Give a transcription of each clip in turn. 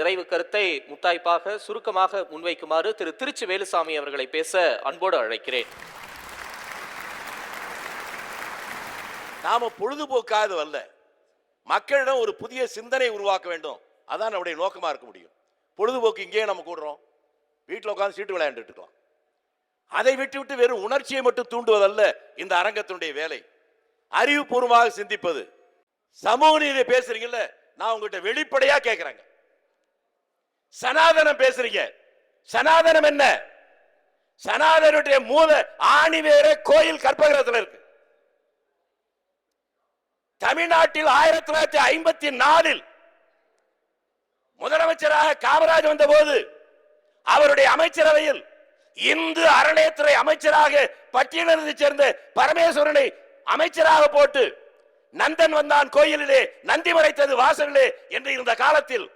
நிறைவு கருத்தை முத்தாய்ப்பாக சுருக்கமாக முன்வைக்குமாறு திரு திருச்சி வேலுசாமி அவர்களை பேச அன்போடு அழைக்கிறேன். நாம பொழுதுபோக்காது அல்ல. மக்களிடம் ஒரு புதிய சிந்தனை உருவாக்க வேண்டும். அதான் நம்முடைய நோக்கமா இருக்க முடியும். பொழுதுபோக்கு இங்கேயே நம்ம கூடுறோம். வீட்டில் உட்காந்து சீட்டு விளையாண்டுட்டு அதை விட்டு விட்டு வெறும் உணர்ச்சியை மட்டும் தூண்டுவதல்ல இந்த அரங்கத்தினுடைய வேலை. அறிவுபூர்வமாக சிந்திப்பது. சமூக நீதி பேசுறீங்கல்ல நான் உங்ககிட்ட வெளிப்படையா கேட்கிறேங்க சனாதனம் பேசுறீங்க. சனாதனம் என்ன? சனாதனுடைய மூல ஆணி வேற கோயில் கற்பகிரத்தில் இருக்கு. தமிழ்நாட்டில் ஆயிரத்தி தொள்ளாயிரத்தி ஐம்பத்தி நாலில் முதலமைச்சராக காமராஜ் வந்தபோது அவருடைய அமைச்சரவையில் இந்து அறநிலையத்துறை அமைச்சராக பட்டியலிருந்து சேர்ந்த பரமேஸ்வரனை அமைச்சராக போட்டு நந்தன் வந்தான் கோயிலிலே நந்தி மறைத்தது வாசலிலே என்று இருந்த காலத்தில்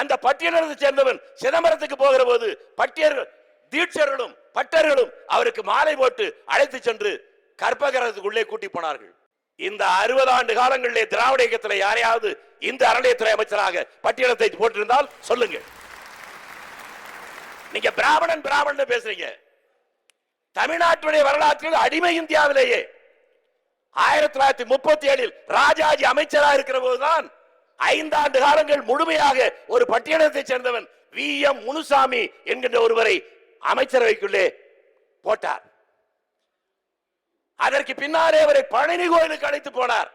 அந்த பட்டியலிருந்து சேர்ந்தவன் சிதம்பரத்துக்கு போகிற போது பட்டியர்கள் தீட்சர்களும் பட்டர்களும் அவருக்கு மாலை போட்டு அழைத்து சென்று கற்பகிரகத்துக்குள்ளே கூட்டி போனார்கள். இந்த அறுபது ஆண்டு காலங்களிலே திராவிட இயக்கத்தில் யாரையாவது இந்த அறநிலையத்துறை அமைச்சராக பட்டியலத்தை போட்டிருந்தால் சொல்லுங்க நீங்க பிராமணன் பிராமணன் பேசுறீங்க. தமிழ்நாட்டுடைய வரலாற்றில் அடிமை இந்தியாவிலேயே ஆயிரத்தி தொள்ளாயிரத்தி முப்பத்தி ஏழில் ராஜாஜி அமைச்சராக இருக்கிற போதுதான் ஐந்தாண்டு காலங்கள் முழுமையாக ஒரு பட்டியலத்தை சேர்ந்தவன் வி. எம். முனுசாமி என்கின்ற ஒருவரை அமைச்சரவைக்குள்ளே போட்டார். அதற்கு பின்னாலே அவரை பழனி கோயிலுக்கு அழைத்து போனார்.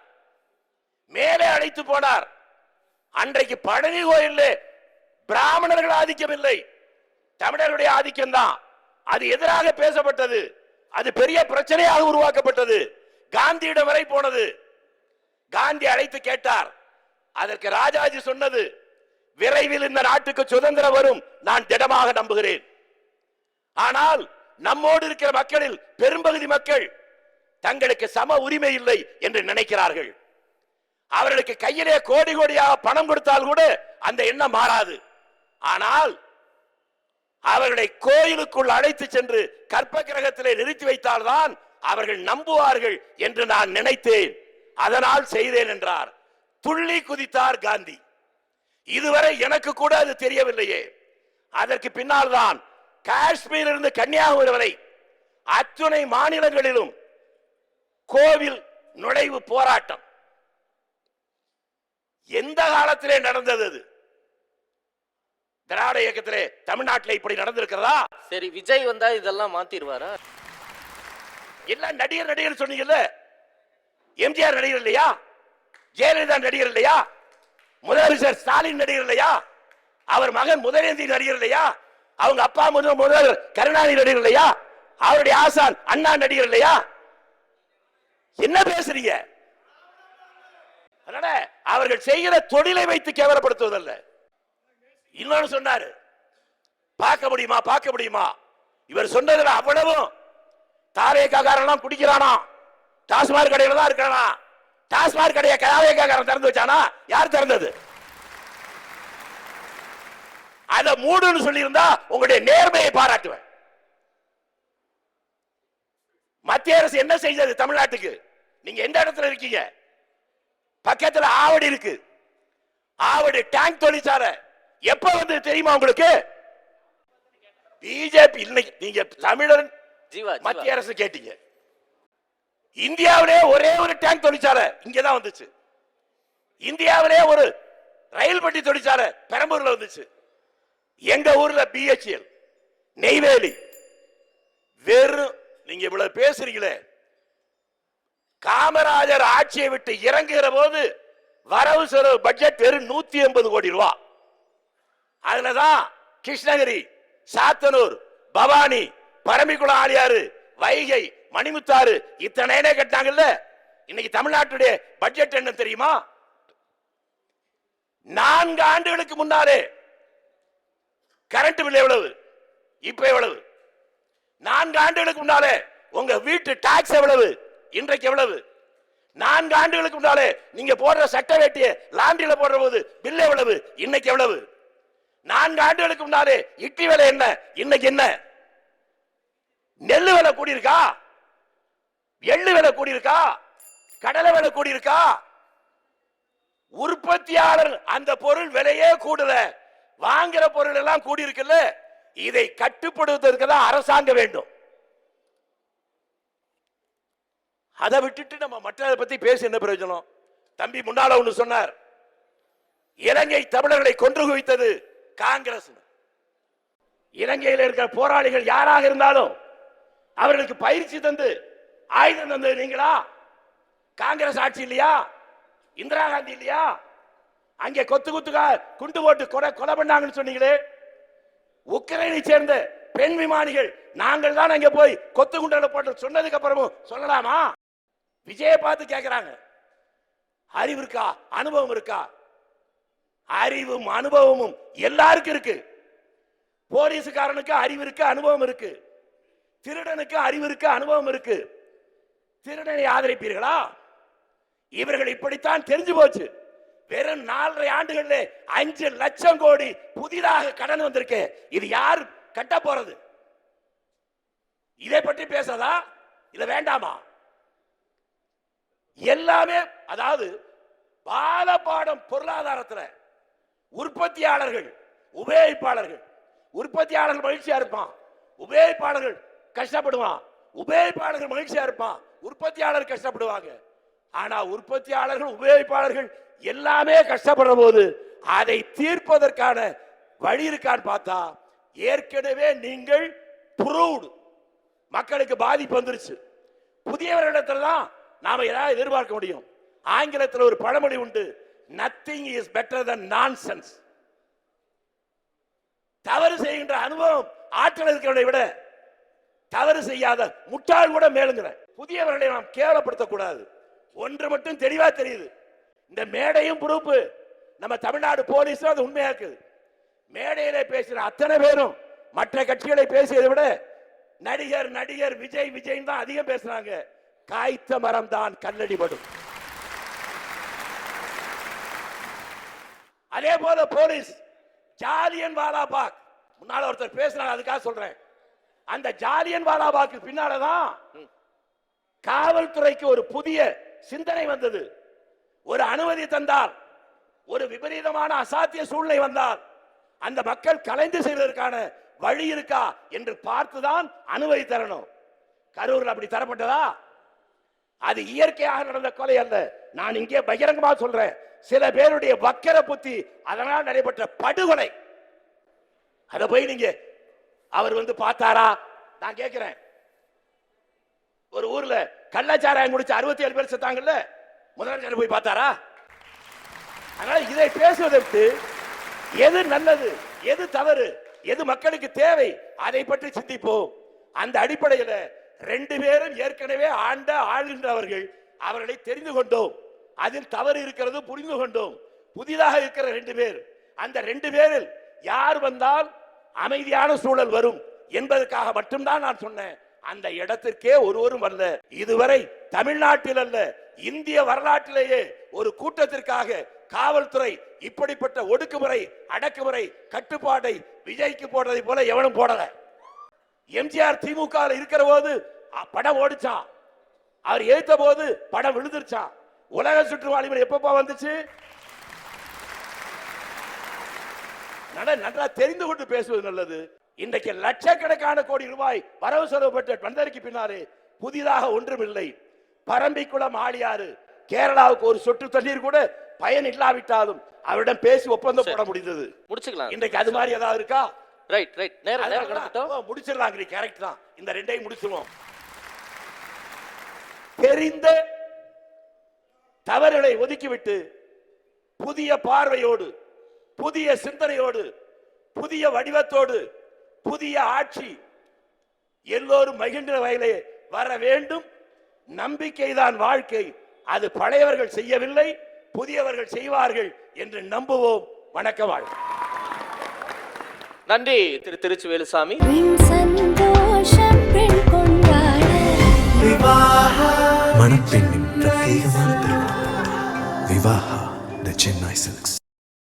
மேலே அழைத்து போனார். அன்றைக்கு பழனி கோயில் பிராமணர்கள் ஆதிக்கம் இல்லை. தமிழர்களுடைய ஆதிக்கம் தான். அது எதிராக பேசப்பட்டது. அது பெரிய பிரச்சனையாக உருவாக்கப்பட்டது. காந்தியிடம் வரை போனது. காந்தி அழைத்து கேட்டார். அதற்கு ராஜாஜி சொன்னது விரைவில் இந்த நாட்டுக்கு சுதந்திரம் வரும். நான் திடமாக நம்புகிறேன். ஆனால் நம்மோடு இருக்கிற மக்களில் பெரும்பகுதி மக்கள் தங்களுக்கு சம உரிமை இல்லை என்று நினைக்கிறார்கள். அவர்களுக்கு கையிலே கோடி கோடியாக பணம் கொடுத்தால் கூட அந்த எண்ணம் மாறாது. ஆனால் அவர்களை கோயிலுக்குள் அழைத்து சென்று கற்ப கிரகத்திலே நிறுத்தி வைத்தால்தான் அவர்கள் நம்புவார்கள் என்று நான் நினைத்தேன். அதனால் செய்தேன் என்றார். துள்ளி குதித்தார் காந்தி. இதுவரை எனக்கு கூட அது தெரியவில்லையே. அதற்கு பின்னால் தான் காஷ்மீரிலிருந்து கன்னியாகுமரி வரை அத்துணை மாநிலங்களிலும் கோவில் நுழைவு போராட்டம். எந்த காலத்திலே நடந்தது அது? திராவிட இயக்கத்திலே தமிழ்நாட்டிலே இப்படி நடந்திருக்கிறதா? சரி விஜய் வந்தா இதெல்லாம் மாத்திருவாரா எல்லாம் நடிகர் நடிகர் சொன்னீங்கல்ல. எம்ஜிஆர் நடிகர் இல்லையா? ஜெயலலிதா நடிகர் இல்லையா? முதலமைச்சர் ஸ்டாலின் நடிகர் இல்லையா? அவர் மகன் முதலேந்தி நடிகர் இல்லையா? அவங்க அப்பா முதல் முதல் கருணாநிதி நடிகர் இல்லையா? அவருடைய ஆசான் அண்ணா நடிகர் இல்லையா? என்ன பேசுறீங்க? அதனால அவர்கள் செய்கிற தொழிலை வைத்து கேவலப்படுத்துவதல்ல. இன்னொன்னு சொன்னாரு. பார்க்க முடியுமா? பார்க்க முடியுமா? இவர் சொன்னதுல அவ்வளவும். தாவேக்காரன் குடிக்கிறானா? டாஸ்மாக் கடையில தான் இருக்கிறானா? டாஸ்மாக் கடையை தாவேக்காரன் திறந்து வச்சானா? யார் திறந்தது? அத மூடுன்னு சொல்லியிருந்தா உங்களுடைய நேர்மையை பாராட்டுவேன். மத்திய அரசு என்ன செய்தது தமிழ்நாட்டுக்கு? நீங்க எந்த இடத்துல இருக்கீங்க? பக்கத்துல ஆவடி இருக்கு. ஆவடி டேங்க் தொழிற்சாலை. எப்ப வந்து தெரியுமா உங்களுக்கு? பிஜேபி. இன்னைக்கு நீங்க தமிழன். மத்திய அரசு கேட்டீங்க. இந்தியாவிலே ஒரே ஒரு டேங்க் தொழிற்சாலை இங்கதான் வந்துச்சு. இந்தியாவிலே ஒரு ரயில் பெட்டி தொழிற்சாலை பெரம்பூர்ல வந்துச்சு. எங்க ஊர்ல பிஹெச்எல் நெய்வேலி. வெறும் நீங்க இவ்வளவு பேசுறீங்களே. காமராஜர் ஆட்சியை விட்டு இறங்குகிற போது வரவு செலவு பட்ஜெட் வெறும் நூத்தி எண்பது கோடி ரூபா. அதுலதான் கிருஷ்ணகிரி சாத்தனூர் பவானி பரம்பிக்குளம் ஆலியாறு வைகை மணிமுத்தாறு இத்தனை கட்டினாங்கல்ல? இன்னைக்கு தமிழ்நாட்டுடைய பட்ஜெட் என்ன தெரியுமா? நான்கு ஆண்டுகளுக்கு முன்னாலே கரண்ட் பில் எவ்வளவு? இப்ப எவ்வளவு? நான்கு ஆண்டுகளுக்கு முன்னாலே உங்க வீட்டு டாக்ஸ் எவ்வளவு? இன்றைக்கு எவ்வளவு? நான்கு ஆண்டுகளுக்கு முன்னாலே நீங்க போடுற சட்ட வேட்டிய லாண்டியில போடுற போது பில் எவ்வளவு? இன்னைக்கு எவ்வளவு? நான்கு ஆண்டுகளுக்கு முன்னாலே இட்லி விலை என்ன? இன்னைக்கு என்ன? நெல்லு விலை கூடியிருக்கா? கூடி இருக்கா கூடியிருக்கா? கடலை விலை கூடியிருக்கா? உற்பத்தியாளர் அந்த பொருள் விலையே கூடல. வாங்குற பொருள் எல்லாம் கூடி இருக்குல்ல இதை கட்டுப்படுவதற்கு தான் அரசாங்கம் வேண்டும். அதை விட்டுட்டு நம்ம மற்றதை பத்தி பேசி என்ன பிரயோஜனம்? தம்பி முன்னால ஒன்று சொன்னார். இலங்கை தமிழர்களை கொன்று குவித்தது காங்கிரஸ். இலங்கையில் இருக்கிற போராளிகள் யாராக இருந்தாலும் அவர்களுக்கு பயிற்சி தந்து ஆயுதம் தந்தது நீங்களா? காங்கிரஸ் ஆட்சி இல்லையா? இந்திரா காந்தி இல்லையா? அங்கே கொத்து குத்துக்கா குண்டு போட்டு கொலை கொலை பண்ணாங்கன்னு சொன்னீங்களே? உக்ரைனை சேர்ந்த பெண் விமானிகள் நாங்கள் தான் அங்கே போய் கொத்து குண்டல போட்டு சொன்னதுக்கு அப்புறமும் சொல்லலாமா? விஜய பார்த்து கேட்கிறாங்க அறிவு இருக்கா? அனுபவம் இருக்கா? அறிவும் அனுபவமும் எல்லாருக்கும் இருக்கு. போலீஸுக்காரனுக்கு அறிவு இருக்கு அனுபவம் இருக்கு. திருடனுக்கு அறிவு இருக்கு அனுபவம் இருக்கு. திருடனை ஆதரிப்பீர்களா? இவர்கள் இப்படித்தான் தெரிஞ்சு போச்சு. வெறும் நாலரை ஆண்டுகள்ல அஞ்சு லட்சம் கோடி புதிதாக கடன் வந்திருக்கு. இது யார் கட்ட போறது? இதை பற்றி பேசதா இல்ல வேண்டாமா? எல்லாமே அதாவது பாலபாடம் பொருளாதாரத்துல உற்பத்தியாளர்கள் உபயோகிப்பாளர்கள் உற்பத்தியாளர்கள் மகிழ்ச்சியா இருப்பான். உபயோகிப்பாளர்கள் கஷ்டப்படுவான். உபயோகிப்பாளர்கள் மகிழ்ச்சியா இருப்பான். உற்பத்தியாளர் கஷ்டப்படுவாங்க. ஆனா உற்பத்தியாளர்கள் உபயோகிப்பாளர்கள் எல்லாமே கஷ்டப்படுற போது அதை தீர்ப்பதற்கான வழி இருக்கான்னு பார்த்தா ஏற்கனவே நீங்கள் ப்ரூவ்டு மக்களுக்கு பாதிப்பு வந்துருச்சு. புதியவர்களிடத்துல தான் நாம ஏதாவது எதிர்பார்க்க முடியும். ஆங்கிலத்தில் ஒரு பழமொழி உண்டு நத்திங் இஸ் பெட்டர் தன் நான் சென்ஸ் தவறு செய்கின்ற அனுபவம் ஆற்றல் இருக்கிறவனை விட தவறு செய்யாத முட்டாள் கூட மேலுங்கிற. புதியவர்களை நாம் கேவலப்படுத்தக்கூடாது. ஒன்று மட்டும் தெளிவா தெரியுது. இந்த மேடையும் பொறுப்பு. நம்ம தமிழ்நாடு போலீஸும் அது உண்மையாக்குது. மேடையில பேசுற அத்தனை பேரும் மற்ற கட்சிகளை பேசியதை விட நடிகர் நடிகர் விஜய் விஜய் தான் அதிகம் பேசுறாங்க. காய்த்த மரம் தான் கல்லடிபடும் அதே போல போலீஸ் ஜாலியன் வாலாபாக் முன்னால ஒருத்தர் பேசுறாங்க அதுக்காக சொல்றேன். அந்த ஜாலியன் வாலாபாக்கு பின்னாலதான் காவல்துறைக்கு ஒரு புதிய சிந்தனை வந்தது. ஒரு அனுமதி தந்தால் ஒரு விபரீதமான அசாத்திய சூழ்நிலை வந்தால் அந்த மக்கள் கலைந்து செய்வதற்கான வழி இருக்கா என்று பார்த்துதான் அனுமதி தரணும். கரூரில் அப்படி தரப்பட்டதா? அது இயற்கையாக நடந்த கொலை அல்ல. நான் இங்கே பகிரங்கமாக சொல்றேன். சில பேருடைய வக்கர புத்தி அதனால் நடைபெற்ற படுகொலை. அதை போய் நீங்க அவர் வந்து பார்த்தாரா? நான் கேட்கிறேன். ஒரு ஊர்ல கள்ளச்சாராயம் குடிச்சு அறுபத்தி ஏழு பேர் செத்தாங்கல்ல முதலமைச்சர் போய் பார்த்தாரா? அதனால இதை பேசுவதை விட்டு எது நல்லது எது தவறு எது மக்களுக்கு தேவை அதை பற்றி சிந்திப்போம். அந்த அடிப்படையில் ரெண்டு பேரும் ஏற்கனவே ஆண்ட ஆளுகின்றவர்கள் அவர்களை தெரிந்து கொண்டோம். அதில் தவறு இருக்கிறது புரிந்து கொண்டோம். புதிதாக இருக்கிற ரெண்டு பேர். அந்த ரெண்டு பேரில் யார் வந்தால் அமைதியான சூழல் வரும் என்பதற்காக மட்டும்தான் நான் சொன்னேன். அந்த இடத்திற்கே ஒருவரும் வரல. இதுவரை தமிழ்நாட்டில் அல்ல இந்திய வரலாற்றிலேயே ஒரு கூட்டத்திற்காக காவல்துறை இப்படிப்பட்ட ஒடுக்குமுறை அடக்குமுறை கட்டுப்பாட்டை விஜய்க்கு போடுறதை போல எவனும் போடல. எம்ஜிஆர் திமுக இருக்கிற போது படம் ஓடிச்சான் அவர் எழுத்த போது படம் விழுந்துருச்சான் உலக சுற்றுவாளிகள் எப்பப்பா வந்துச்சு? நட தெரிந்து கொண்டு பேசுவது நல்லது. இன்றைக்கு லட்சக்கணக்கான கோடி ரூபாய் வரவு செலவு பெற்ற வந்தருக்கு பின்னாலே புதிதாக ஒன்றுமில்லை. பரம்பிக்குளம் ஆழியாறு கேரளாவுக்கு ஒரு சொட்டு தண்ணீர் கூட பயன் இல்லாவிட்டாலும் அவரிடம் பேசி ஒப்பந்தம் போட முடிந்தது. முடிச்சுக்கலாம். இன்றைக்கு அது மாதிரி ஏதாவது இருக்கா? ரைட் ரைட் நேரம் நேரம் கடந்துட்டோம் முடிச்சிடலாம் கரெக்ட் தான். இந்த ரெண்டையும் முடிச்சிருவோம். தெரிந்த தவறுகளை ஒதுக்கிவிட்டு புதிய பார்வையோடு புதிய சிந்தனையோடு புதிய வடிவத்தோடு புதிய ஆட்சி எல்லோரும் மகிழ்ந்த வகையிலே வர வேண்டும். நம்பிக்கைதான் வாழ்க்கை. அது பழையவர்கள் செய்யவில்லை புதியவர்கள் செய்வார்கள் என்று நம்புவோம். வணக்கம் வாழ்க்கை நன்றி திரு திருச்சி வேலுசாமி மணப்பெண்ணின் பிரத்யேகமான திருமணம் விவாஹா த சென்னை சில்க்ஸ்.